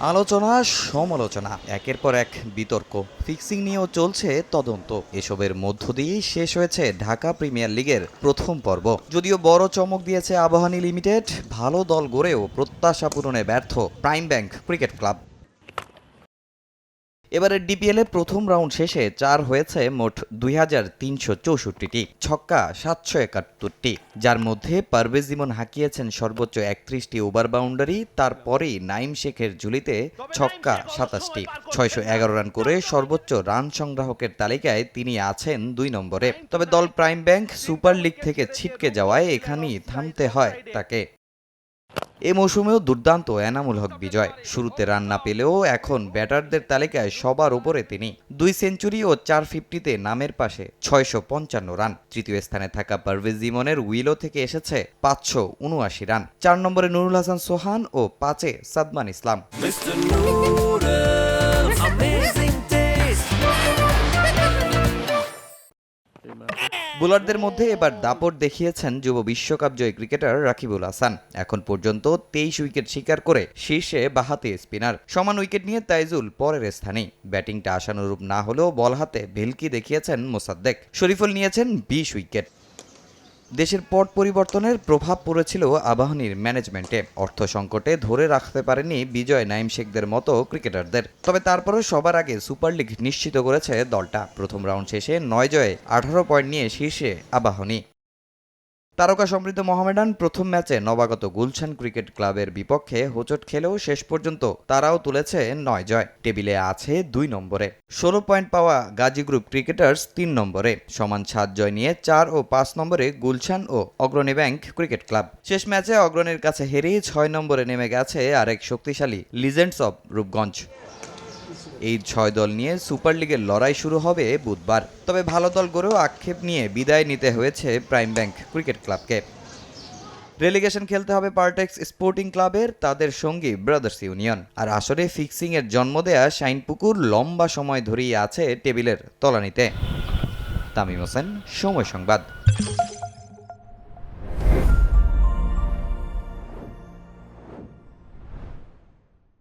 আলোচনা, সমালোচনা, একের পর এক বিতর্ক ফিক্সিং নিয়েও চলছে তদন্ত। এসবের মধ্য দিয়েই শেষ হয়েছে ঢাকা প্রিমিয়ার লিগের প্রথম পর্ব। যদিও বড় চমক দিয়েছে আবাহনী লিমিটেড, ভালো দল গড়েও প্রত্যাশা পূরণে ব্যর্থ প্রাইম ব্যাংক ক্রিকেট ক্লাব। এবারে ডিপিএলে প্রথম রাউন্ড শেষে চার হয়েছে মোট দুই হাজার তিনশো চৌষট্টিটি, ছক্কা সাতশো একাত্তরটি। যার মধ্যে পারভেজ ইমন হাঁকিয়েছেন সর্বোচ্চ একত্রিশটি ওভার বাউন্ডারি, তারপরেই নাইম শেখের ঝুলিতে ছক্কা সাতাশটি। ছয়শো এগারো রান করে সর্বোচ্চ রান সংগ্রাহকের তালিকায় তিনি আছেন দুই নম্বরে। তবে দল প্রাইম ব্যাংক সুপার লিগ থেকে ছিটকে যাওয়ায় এখানেই থামতে হয় তাকে। এ মৌসুমেও দুর্দান্ত এনামুল হক বিজয়। শুরুতে রান না পেলেও এখন ব্যাটারদের তালিকায় সবার উপরে তিনি। দুই সেঞ্চুরি ও চার ফিফটিতে নামের পাশে ছয়শো পঞ্চান্ন রান। তৃতীয় স্থানে থাকা পারভেজ ইমনের উইলো থেকে এসেছে পাঁচশো উনআশি রান। চার নম্বরে নুরুল হাসান সোহান ও পাঁচে সাদমান ইসলাম। বোলারদের মধ্যে এবার দাপট দেখিয়েছেন যুব বিশ্বকাপ জয়ী ক্রিকেটার রাকিবুল হাসান। এখন পর্যন্ত তেইশ উইকেট শিকার করে শীর্ষে বাহাতি স্পিনার। সমান উইকেট নিয়ে তাইজুল পরের স্থানে ব্যাটিংটা আশানুরূপ না হলেও বল হাতে ভেলকি দেখিয়েছেন মোসাদ্দেক। শরীফুল নিয়েছেন বিশ উইকেট। দেশের পট পরিবর্তনের প্রভাব পড়েছিল আবাহনীর ম্যানেজমেন্টে। অর্থ সংকটে ধরে রাখতে পারেনি বিজয় নাইম শেখদের মতো ক্রিকেটারদের। তবে তারপরও সবার আগে সুপার লিগ নিশ্চিত করেছে দলটা। প্রথম রাউন্ড শেষে নয় জয়ে আঠারো পয়েন্ট নিয়ে শীর্ষে আবাহনী। তারকা সমৃদ্ধ মোহামেডান প্রথম ম্যাচে নবাগত গুলশান ক্রিকেট ক্লাবের বিপক্ষে হোঁচট খেলেও শেষ পর্যন্ত তারাও তুলেছে নয় জয়। টেবিলে আছে দুই নম্বরে। ষোলো পয়েন্ট পাওয়া গাজী গ্রুপ ক্রিকেটার্স তিন নম্বরে। সমান সাত জয় নিয়ে চার ও পাঁচ নম্বরে গুলশান ও অগ্রণী ব্যাংক ক্রিকেট ক্লাব। শেষ ম্যাচে অগ্রণীর কাছে হেরেই ছয় নম্বরে নেমে গেছে আরেক শক্তিশালী লিজেন্ডস অব রূপগঞ্জ। এই ছয় দল নিয়ে সুপার লিগের লড়াই শুরু হবে বুধবার। তবে ভালো দল গড়েও আক্ষেপ নিয়ে বিদায় নিতে হয়েছে প্রাইম ব্যাংক ক্রিকেট ক্লাবকে। রেলিগেশন খেলতে হবে পার্টেক্স স্পোর্টিং ক্লাবের, তাদের সঙ্গী ব্রাদার্স ইউনিয়ন। আর আসরে ফিক্সিং এর জন্ম দেয়া শাইনপুকুর লম্বা সময় ধরেই আছে টেবিলের তলানিতে। তামিম হোসেন, সময় সংবাদ।